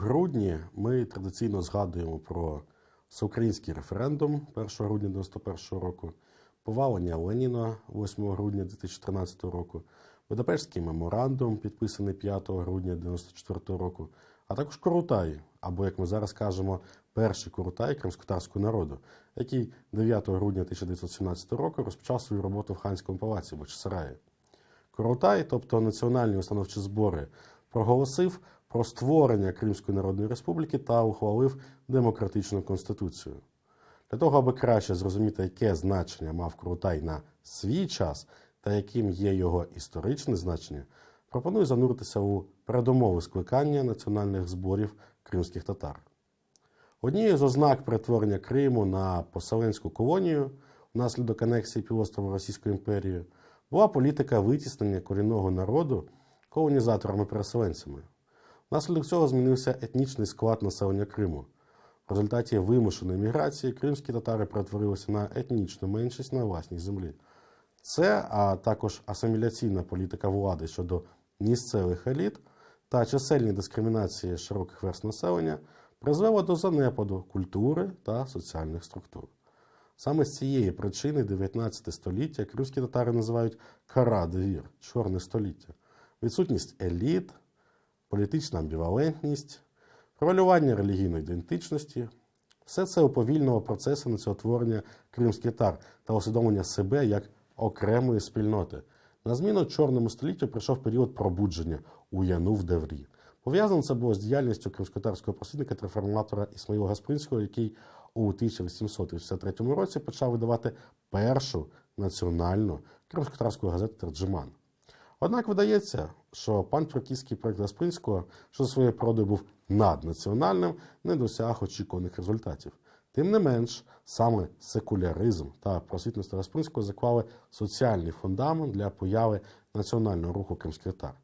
грудні ми традиційно згадуємо про всеукраїнський референдум 1 грудня 1991 року, повалення Леніна 8 грудня 2013 року, Будапештський меморандум, підписаний 5 грудня 1994 року, а також Курултай, або, як ми зараз кажемо, перший Курултай кримськотарського народу, який 9 грудня 1917 року розпочав свою роботу в Ханському палаці в Бачсараї. Курултай, тобто національні установчі збори, проголосив про створення Кримської Народної Республіки та ухвалив демократичну конституцію. Для того, аби краще зрозуміти, яке значення мав Курултай на свій час та яким є його історичне значення, пропоную зануритися у передумови скликання національних зборів кримських татар. Однією з ознак перетворення Криму на поселенську колонію внаслідок анексії півострова Російською імперією була політика витіснення корінного народу колонізаторами-переселенцями. Внаслідок цього змінився етнічний склад населення Криму. В результаті вимушеної міграції кримські татари перетворилися на етнічну меншість на власній землі. Це, а також асиміляційна політика влади щодо місцевих еліт та чисельні дискримінації широких верст населення призвело до занепаду культури та соціальних структур. Саме з цієї причини 19 століття кримські татари називають кара-девір – чорне століття. Відсутність еліт, політична амбівалентність, провалювання релігійної ідентичності все це уповільнило процеси націотворення кримських татар та усвідомлення себе як окремої спільноти. На зміну чорному століттю прийшов період пробудження у Яну в Деврі. Пов'язано це було з діяльністю кримськотарського просвітника та реформатора Ісмаїла Гаспринського, який у 1883 році почав видавати першу національну кримськотарську газету Терджиман. Однак видається, що пан Франківський проект Гаспринського, що за своєю породою був наднаціональним, не досяг очікуваних результатів. Тим не менш, саме секуляризм та просвітництво Гаспринського заклали соціальний фундамент для появи національного руху кримських татар.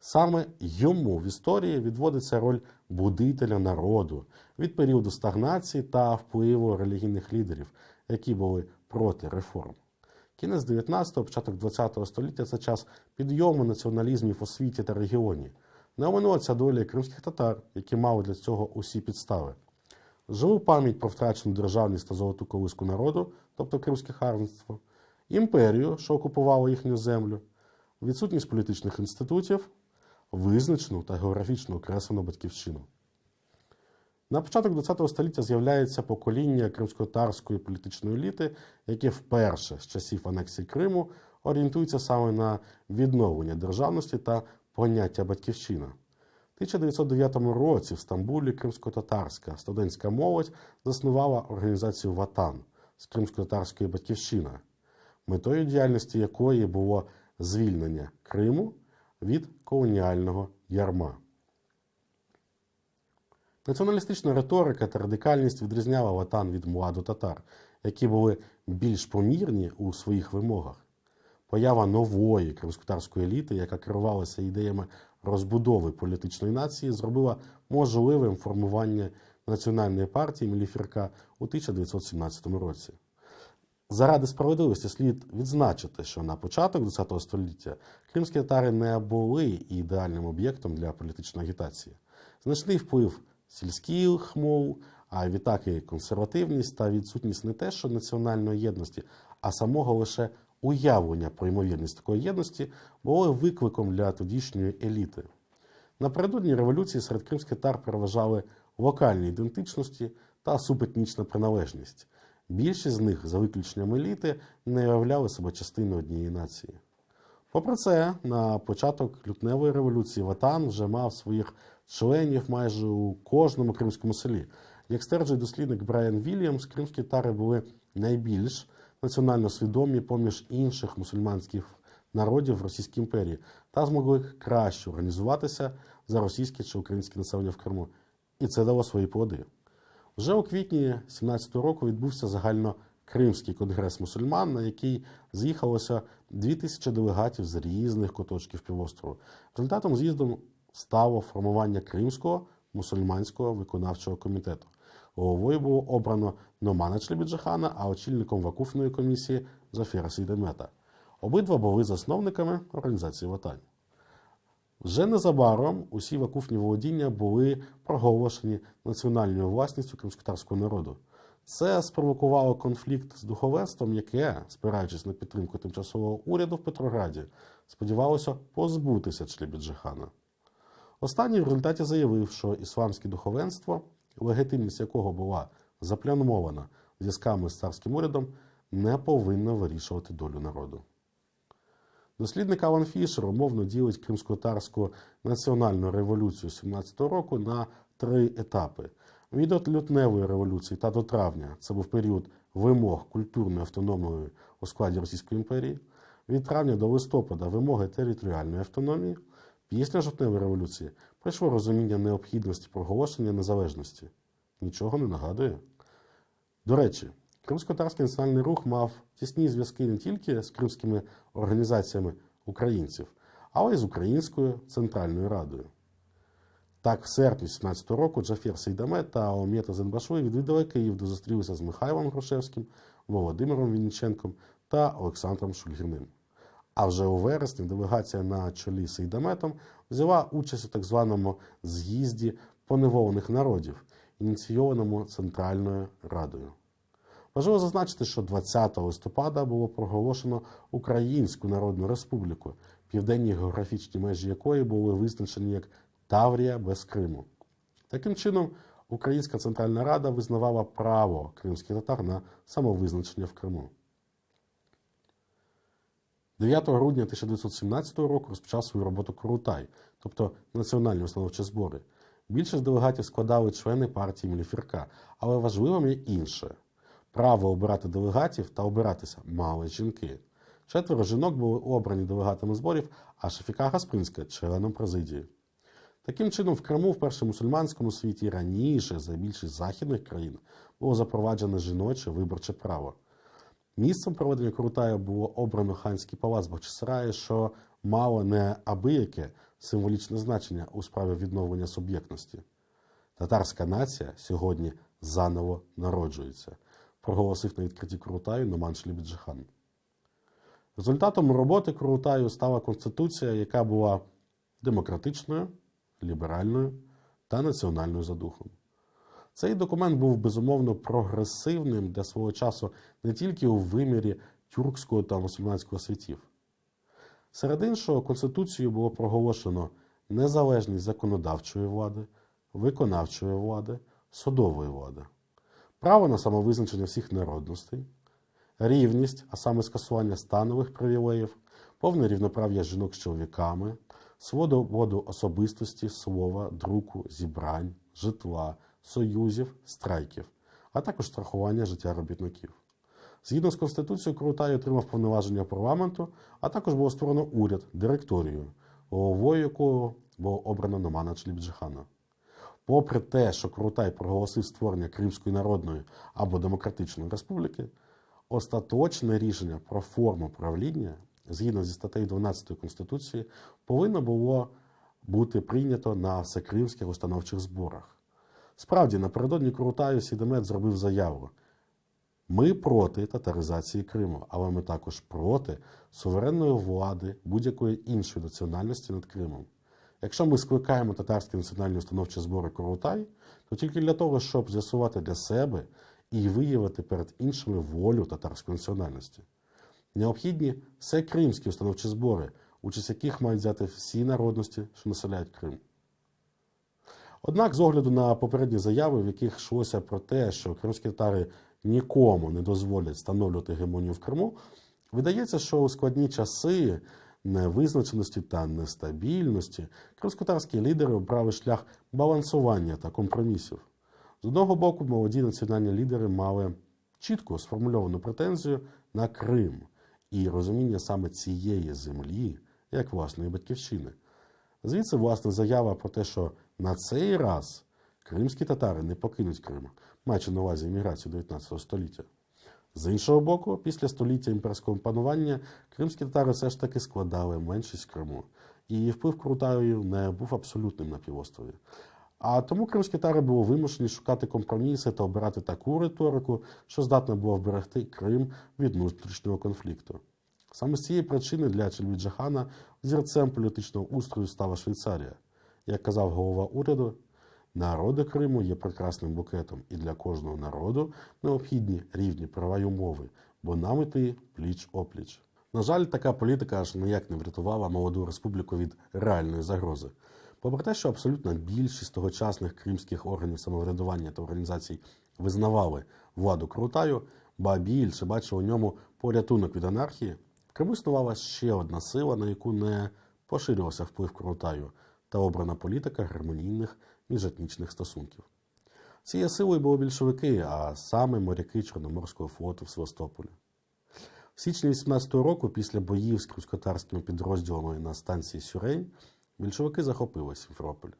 Саме йому в історії відводиться роль будителя народу від періоду стагнації та впливу релігійних лідерів, які були проти реформ. Кінець 19-го, початок 20-го століття це час підйому націоналізмів у світі та регіоні. Не оминула ця доля кримських татар, які мали для цього усі підстави. Живу пам'ять про втрачену державність та золоту колиску народу, тобто Кримське ханство, імперію, що окупувала їхню землю, відсутність політичних інститутів, визначену та географічно окреслену батьківщину. На початок ХХ століття з'являється покоління кримськотарської політичної еліти, яке вперше з часів анексії Криму орієнтується саме на відновлення державності та поняття батьківщина. В 1909 році в Стамбулі кримсько-татарська студентська молодь заснувала організацію Ватан з кримсько-татарської батьківщина, метою діяльності якої було звільнення Криму від колоніального ярма. Націоналістична риторика та радикальність відрізняла Ватан від младу татар, які були більш помірні у своїх вимогах. Поява нової кримськотарської еліти, яка керувалася ідеями розбудови політичної нації, зробила можливим формування національної партії Міліфірка у 1917 році. Заради справедливості слід відзначити, що на початок ХХ століття кримські татари не були ідеальним об'єктом для політичної агітації. Значний вплив сільських мов, а відтак і консервативність та відсутність не те, що національної єдності, а самого лише уявлення про ймовірність такої єдності були викликом для тодішньої еліти. Напередодні революції серед кримських татар переважали локальні ідентичності та субетнічна приналежність. Більшість з них, за виключенням еліти, не являли себе частиною однієї нації. Попри це, на початок лютневої революції Ватан вже мав своїх членів майже у кожному кримському селі. Як стверджує дослідник Брайан Вільямс, кримські тари були найбільш національно свідомі поміж інших мусульманських народів в Російській імперії та змогли краще організуватися за російське чи українське населення в Криму. І це дало свої плоди. Вже у квітні 17-го року відбувся загально Кримський конгрес мусульман, на який з'їхалося 2000 делегатів з різних куточків півострову. Результатом з'їзду стало формування Кримського мусульманського виконавчого комітету. Головою було обрано Номана Члібіджахана, а очільником вакуфної комісії Зафіра Сейдемета. Обидва були засновниками організації Ватань. Вже незабаром усі вакуфні володіння були проголошені національною власністю кримськотарського народу. Це спровокувало конфлікт з духовенством, яке, спираючись на підтримку тимчасового уряду в Петрограді, сподівалося позбутися Члібіджихана. Останній в результаті заявив, що ісламське духовенство, легітимність якого була заплямована зв'язками з царським урядом, не повинно вирішувати долю народу. Дослідник Алан Фішер умовно ділить кримсько-татарську національну революцію 17-го року на три етапи. Від лютневої революції та до травня це був період вимог культурної автономії у складі Російської імперії. Від травня до листопада вимоги територіальної автономії. Після жовтневої революції прийшло розуміння необхідності проголошення незалежності. Нічого не нагадує. До речі, Кримсько-татарський національний рух мав тісні зв'язки не тільки з кримськими організаціями українців, але й з Українською Центральною Радою. Так, в серпні 17 року Джафір Сейдаме та Омєта Зенбашуй відвідали Київ, де зустрілися з Михайлом Грушевським, Володимиром Вінниченком та Олександром Шульгіним. А вже у вересні делегація на чолі Сейдаметом взяла участь у так званому з'їзді поневолених народів, ініційованому Центральною Радою. Важливо зазначити, що 20 листопада було проголошено Українську Народну Республіку, південні географічні межі якої були визначені як Таврія без Криму. Таким чином, Українська Центральна Рада визнавала право кримських татар на самовизначення в Криму. 9 грудня 1917 року розпочав свою роботу Курутай, тобто національні установчі збори. Більшість делегатів складали члени партії Міліфірка, але важливим є інше. Право обирати делегатів та обиратися мали жінки. Четверо жінок були обрані делегатами зборів, а Шефіка Гаспринська членом президії. Таким чином, в Криму, в першому мусульманському світі раніше за більшість західних країн було запроваджене жіноче виборче право. Місцем проведення Крутаю було обрано ханський палац Бахчисараї, що мало не абияке символічне значення у справі відновлення суб'єктності. Татарська нація сьогодні заново народжується, проголосив на відкритті Крутаю Номан Шлібіджихан. Результатом роботи Крутаю стала конституція, яка була демократичною, ліберальною та національною за духом. Цей документ був безумовно прогресивним для свого часу не тільки у вимірі тюркського та мусульманського світів. Серед іншого, Конституцією було проголошено незалежність законодавчої влади, виконавчої влади, судової влади, право на самовизначення всіх народностей, рівність, а саме скасування станових привілеїв, повне рівноправ'я жінок з чоловіками, свободу особистості, слова, друку, зібрань, житла, союзів, страйків, а також страхування життя робітників. Згідно з Конституцією, Крутай отримав повноваження парламенту, а також було створено уряд, директорію, головою якого було обрано Номана Члібджихана. Попри те, що Крутай проголосив створення Кримської народної або Демократичної Республіки, остаточне рішення про форму правління згідно зі статтею 12 Конституції повинно було бути прийнято на всекримських установчих зборах. Справді, напередодні Крутаю Сідемет зробив заяву: ми проти татаризації Криму, але ми також проти суверенної влади будь-якої іншої національності над Кримом. Якщо ми скликаємо татарські національні установчі збори Курутай, то тільки для того, щоб з'ясувати для себе і виявити перед іншими волю татарської національності. Необхідні все кримські установчі збори, участь яких мають взяти всі народності, що населяють Крим. Однак, з огляду на попередні заяви, в яких йшлося про те, що кримські татари нікому не дозволять встановлювати гемонію в Криму, видається, що у складні часи невизначеності та нестабільності кримськотарські лідери обрали шлях балансування та компромісів. З одного боку, молоді національні лідери мали чітко сформульовану претензію на Крим і розуміння саме цієї землі як власної батьківщини. Звідси, власне, заява про те, що на цей раз кримські татари не покинуть Крим, маючи на увазі імміграцію 19 століття. З іншого боку, після століття імперського панування кримські татари все ж таки складали меншість Криму, і вплив Крутаю не був абсолютним на півострові. А тому кримські татари були вимушені шукати компроміси та обирати таку риторику, що здатна була вберегти Крим від внутрішнього конфлікту. Саме з цієї причини для Чельбіджахана зірцем політичного устрою стала Швейцарія. Як казав голова уряду, народи Криму є прекрасним букетом, і для кожного народу необхідні рівні права й умови, бо нам іти пліч опліч. На жаль, така політика аж ніяк не врятувала молоду республіку від реальної загрози. Попри те, що абсолютна більшість тогочасних кримських органів самоврядування та організацій визнавали владу Крутаю, ба більше бачили у ньому порятунок від анархії, в Криму існувала ще одна сила, на яку не поширювався вплив Крутаю та обрана політика гармонійних міжетнічних стосунків. Цією силою були більшовики, а саме моряки Чорноморського флоту в Севастополі. В січні 18-го року, після боїв з круськотарськими підрозділами на станції Сюрень, більшовики захопили Сімферополь.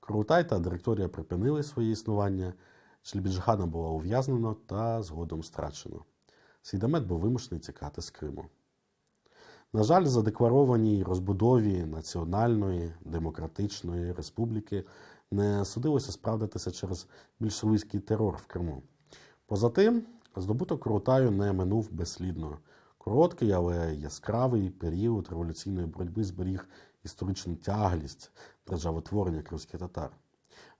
Крутай та директорія припинили своє існування, Члібіджхана було ув'язнено та згодом страчено. Сейдамет був вимушений тікати з Криму. На жаль, задекларованій розбудові національної демократичної республіки не судилося справдитися через більшовицький терор в Криму. Поза тим, здобуток Курултаю не минув безслідно. Короткий, але яскравий період революційної боротьби зберіг історичну тяглість державотворення кримських татар.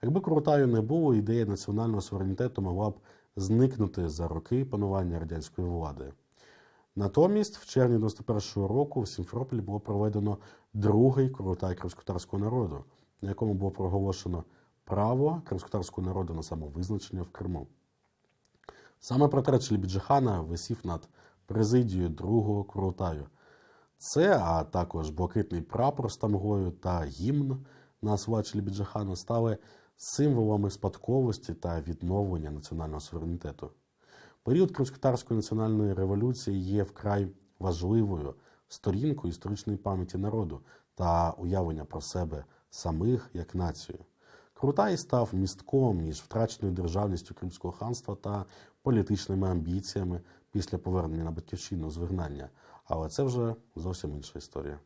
Якби Курултаю не було, ідея національного суверенітету могла б зникнути за роки панування радянської влади. Натомість, в червні 91-го року в Сімферополі було проведено другий Курултай кримськотарського народу, на якому було проголошено право кримськотарського народу на самовизначення в Криму. Саме портрет Члібіджихана висів над президією другого Курултаю. Це, а також блакитний прапор з тамгою та гімн на слова Члібіджихана стали символами спадковості та відновлення національного суверенітету. Період кримськотарської національної революції є вкрай важливою сторінкою історичної пам'яті народу та уявлення про себе самих як націю. Крутай став містком між втраченою державністю Кримського ханства та політичними амбіціями після повернення на батьківщину з вигнання. Але це вже зовсім інша історія.